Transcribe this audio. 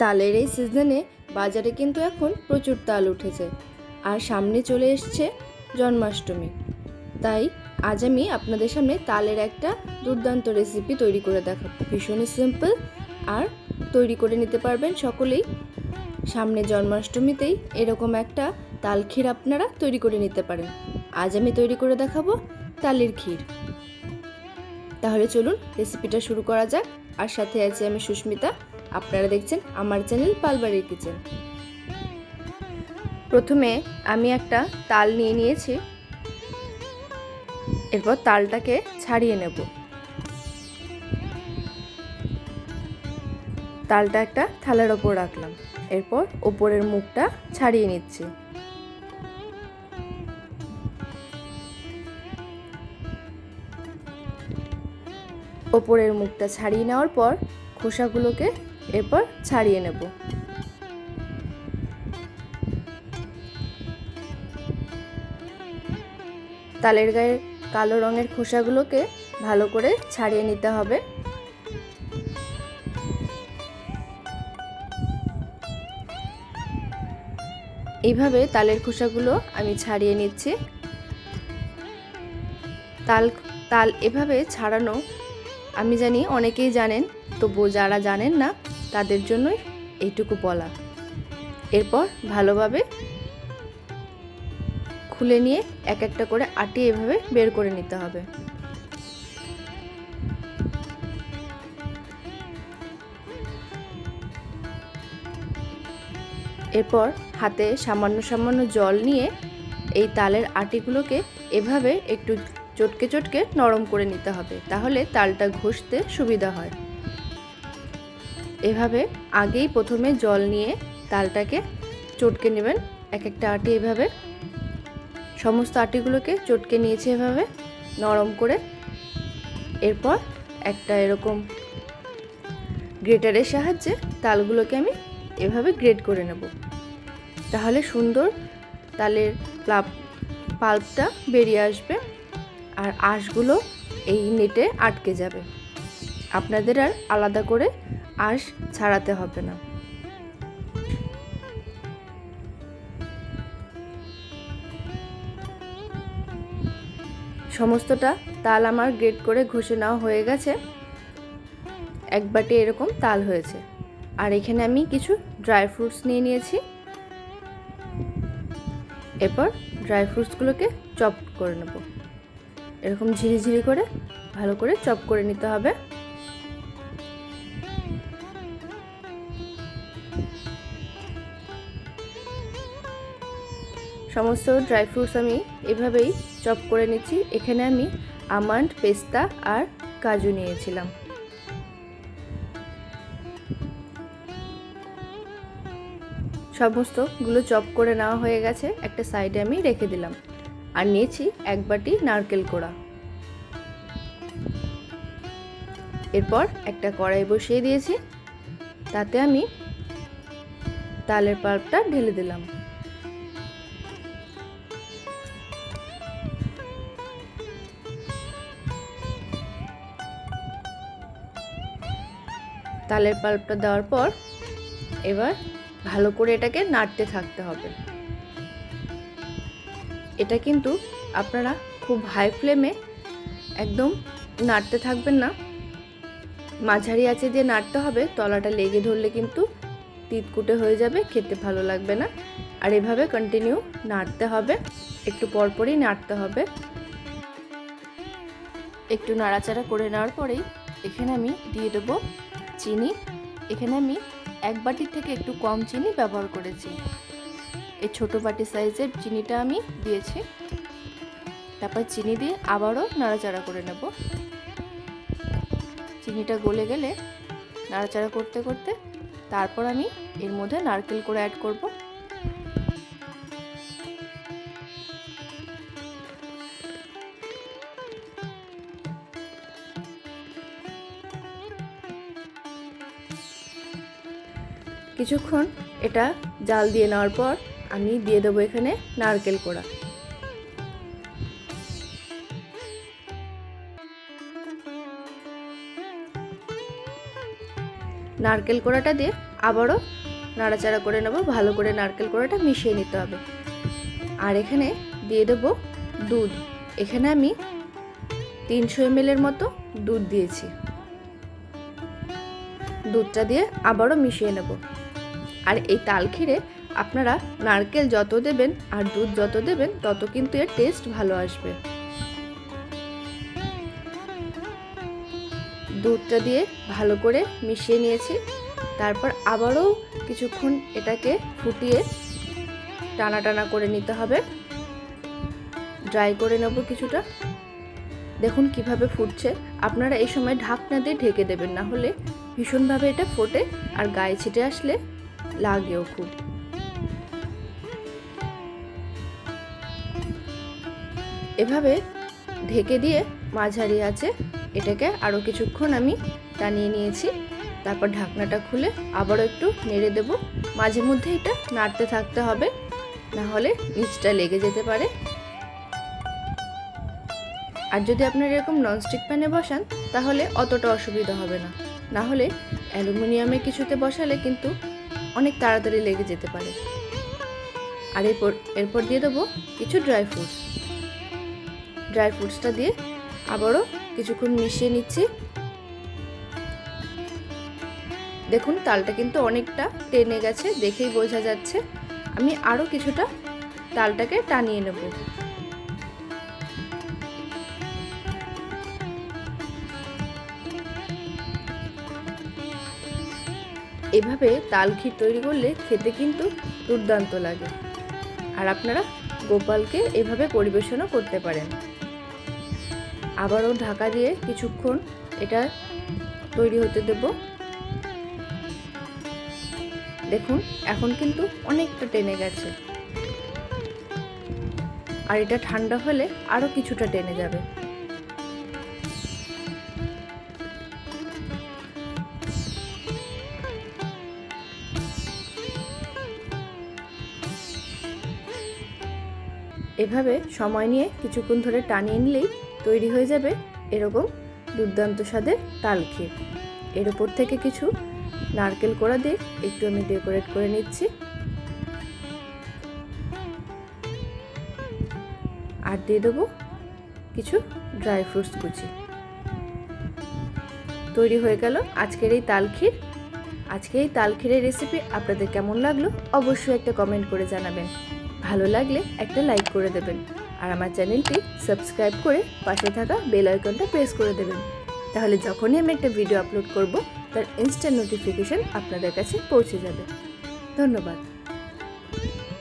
তালের এই সিজনে বাজারে কিন্তু এখন প্রচুর তাল উঠেছে। আর সামনে চলে এসছে জন্মাষ্টমী। তাই আজ আমি আপনাদের সামনে তালের একটা দুর্দান্ত রেসিপি তৈরি করে দেখাবো। ভীষণই সিম্পল আর তৈরি করে নিতে পারবেন সকলেই। সামনে জন্মাষ্টমীতেই এরকম একটা তাল ক্ষীর আপনারা তৈরি করে নিতে পারেন। আজ আমি তৈরি করে দেখাবো তালের ক্ষীর। তাহলে চলুন রেসিপিটা শুরু করা যাক। আর সাথে আছি আমি সুস্মিতা। আপনারা দেখছেন আমার চ্যানেল পালবাড়ির কিচেন। প্রথমে আমি একটা তাল নিয়ে নিয়েছি। এরপর তালটাকে ছাড়িয়ে নেব। তালটা একটা থালার ওপর রাখলাম। এরপর ওপরের মুখটা ছাড়িয়ে নিচ্ছি। ওপরের মুখটা ছাড়িয়ে নেওয়ার পর খোসাগুলোকে এরপর ছাড়িয়ে নেব। তালের গায়ে কালো রঙের খোসাগুলোকে ভালো করে ছাড়িয়ে নিতে হবে। এইভাবে তালের খোসাগুলো আমি ছাড়িয়ে নিচ্ছি। তাল তাল এভাবে ছাড়ানো, আমি জানি অনেকেই জানেন, তবুও যারা জানেন না তাদের জন্যই এইটুকু বলা। এরপর ভালোভাবে খুলে নিয়ে এক একটা করে আটি এভাবে বের করে নিতে হবে। এরপর হাতে সামান্য সামান্য জল নিয়ে এই তালের আটিগুলোকে এভাবে একটু চটকে চটকে নরম করে নিতে হবে, তাহলে তালটা ঘষতে সুবিধা হয়। এভাবে আগেই প্রথমে জল নিয়ে তালটাকে চটকে নেবেন। এক একটা আটি এভাবে। সমস্ত আটিগুলোকে চটকে নিয়েছে এভাবে, নরম করে। এরপর একটা এরকম গ্রেটারের সাহায্যে তালগুলোকে আমি এভাবে গ্রেড করে নেব। তাহলে সুন্দর তালের প্লাপ পাল্পটা বেরিয়ে আসবে আর আঁশগুলো এই নেটে আটকে যাবে। আপনাদের আর আলাদা করে আঁশ ছাড়াতে হবে না। সমস্তটা তাল আমার গ্রেড করে ঘষে নেওয়া হয়ে গেছে। এক বাটি এরকম তাল হয়েছে। আর এখানে আমি কিছু ড্রাই ফ্রুটস নিয়ে নিয়েছি। এরপর ড্রাই ফ্রুটসগুলোকে চপ করে নেব। এরকম ঝিরিঝিরি করে ভালো করে চপ করে নিতে হবে। সমস্ত ড্রাই ফ্রুটস আমি এভাবেই চপ করে নিচ্ছি। এখানে আমি আমন্ড, পেস্তা আর কাজু নিয়েছিলাম। সমস্তগুলো চপ করে নেওয়া হয়ে গেছে। একটা সাইডে আমি রেখে দিলাম। আর নিয়েছি এক বাটি নারকেল কোড়া। এরপর একটা কড়াই বসিয়ে দিয়েছি। তাতে আমি তালের পাল্পটা ঢেলে দিলাম। তালের পাল্পটা দেওয়ার পর এবার ভালো করে এটাকে নাড়তে থাকতে হবে। এটা কিন্তু আপনারা খুব হাই ফ্লেমে একদম নাড়তে থাকবেন না। মাঝারি আছে দিয়ে নাড়তে হবে, তলাটা লেগে ধরলে কিন্তু তিতকুটে হয়ে যাবে, খেতে ভালো লাগবে না। আর এভাবে কন্টিনিউ নাড়তে হবে, একটু পরপরই নাড়তে হবে। একটু নাড়াচাড়া করে নেওয়ার পরেই এখানে আমি দিয়ে দেবো চিনি। এখানে আমি এক বাটির থেকে একটু কম চিনি ব্যবহার করেছি। এই ছোটো বাটি সাইজের চিনিটা আমি দিয়েছি। তারপর চিনি দিয়ে আবারও নাড়াচাড়া করে নেব। চিনিটা গলে গেলে নাড়াচাড়া করতে করতে তারপর আমি এর মধ্যে নারকেল করে অ্যাড করব। কিছুক্ষণ এটা জাল দিয়ে নেওয়ার পর আমি দিয়ে দেবো এখানে নারকেল কোড়া। নারকেল কোড়াটা দিয়ে আবারও নাড়াচাড়া করে নেব, ভালো করে নারকেল কোড়াটা মিশিয়ে নিতে হবে। আর এখানে দিয়ে দেবো দুধ। এখানে আমি তিনশো এমএলের মতো দুধ দিয়েছি। দুধটা দিয়ে আবারও মিশিয়ে নেব। আর এই তাল ক্ষীরে আপনারা নারকেল যত দেবেন আর দুধ যত দেবেন, তত কিন্তু এর টেস্ট ভালো আসবে। দুধটা দিয়ে ভালো করে মিশিয়ে নিয়েছি। তারপর আবারও কিছুক্ষণ এটাকে ফুটিয়ে টানা টানা করে নিতে হবে। ড্রাই করে নেব কিছুটা। দেখুন কীভাবে ফুটছে। আপনারা এই সময় ঢাকনা দিয়ে ঢেকে দেবেন না হলে ভীষণভাবে এটা ফোটে আর গায়ে ছিটে আসলে লাগেও খুব। এভাবে ঢেকে দিয়ে মাঝারি আছে, এটাকে আরও কিছুক্ষণ আমি টানিয়ে নিয়েছি। তারপর ঢাকনাটা খুলে আবারও একটু নেড়ে দেব। মাঝে মধ্যে এটা নাড়তে থাকতে হবে, না হলে নিচটা লেগে যেতে পারে। আর যদি আপনারা এরকম ননস্টিক প্যানে বসান, তাহলে অতটা অসুবিধা হবে না। না হলে অ্যালুমিনিয়ামে কিছুতে বসালে কিন্তু অনেক তাড়াতাড়ি লেগে যেতে পারে। আর এরপর এরপর দিয়ে দেবো কিছু ড্রাই ফ্রুটস ড্রাই ফ্রুটসটা দিয়ে আবারও কিছুক্ষণ মিশিয়ে নিচ্ছি। দেখুন, তালটা কিন্তু অনেকটা টেনে গেছে, দেখেই বোঝা যাচ্ছে। আমি আরও কিছুটা তালটাকে টানিয়ে নেব। এভাবে তাল ক্ষীর তৈরি করলে খেতে কিন্তু দুর্দান্ত লাগে। আর আপনারা গোপালকে এভাবে পরিবেশনও করতে পারেন। আবারও ঢাকা দিয়ে কিছুক্ষণ এটা তৈরি হতে দেব। দেখুন, এখন কিন্তু অনেকটা টেনে গেছে। আর এটা ঠান্ডা হলে আরও কিছুটা টেনে যাবে। এভাবে সময় নিয়ে কিছুক্ষণ ধরে টানিয়ে নিলেই তৈরি হয়ে যাবে এরকম দুর্দান্ত স্বাদের তাল ক্ষীর। এর ওপর থেকে কিছু নারকেল কোড়া দিয়ে একটু আমি ডেকোরেট করে নিচ্ছি। আর দিয়ে দেবো কিছু ড্রাই ফ্রুটস কুচি। তৈরি হয়ে গেল আজকের এই তাল ক্ষীর। আজকে এই তাল ক্ষীরের রেসিপি আপনাদের কেমন লাগল অবশ্যই একটা কমেন্ট করে জানাবেন। ভালো লাগলে একটা লাইক করে দেবেন। আর আমার চ্যানেলটি সাবস্ক্রাইব করে পাশে থাকা বেল আইকনটা প্রেস করে দেবেন। তাহলে যখনই আমি একটা ভিডিও আপলোড করব, তার ইনস্ট্যান্ট নোটিফিকেশন আপনাদের কাছে পৌঁছে যাবে। ধন্যবাদ।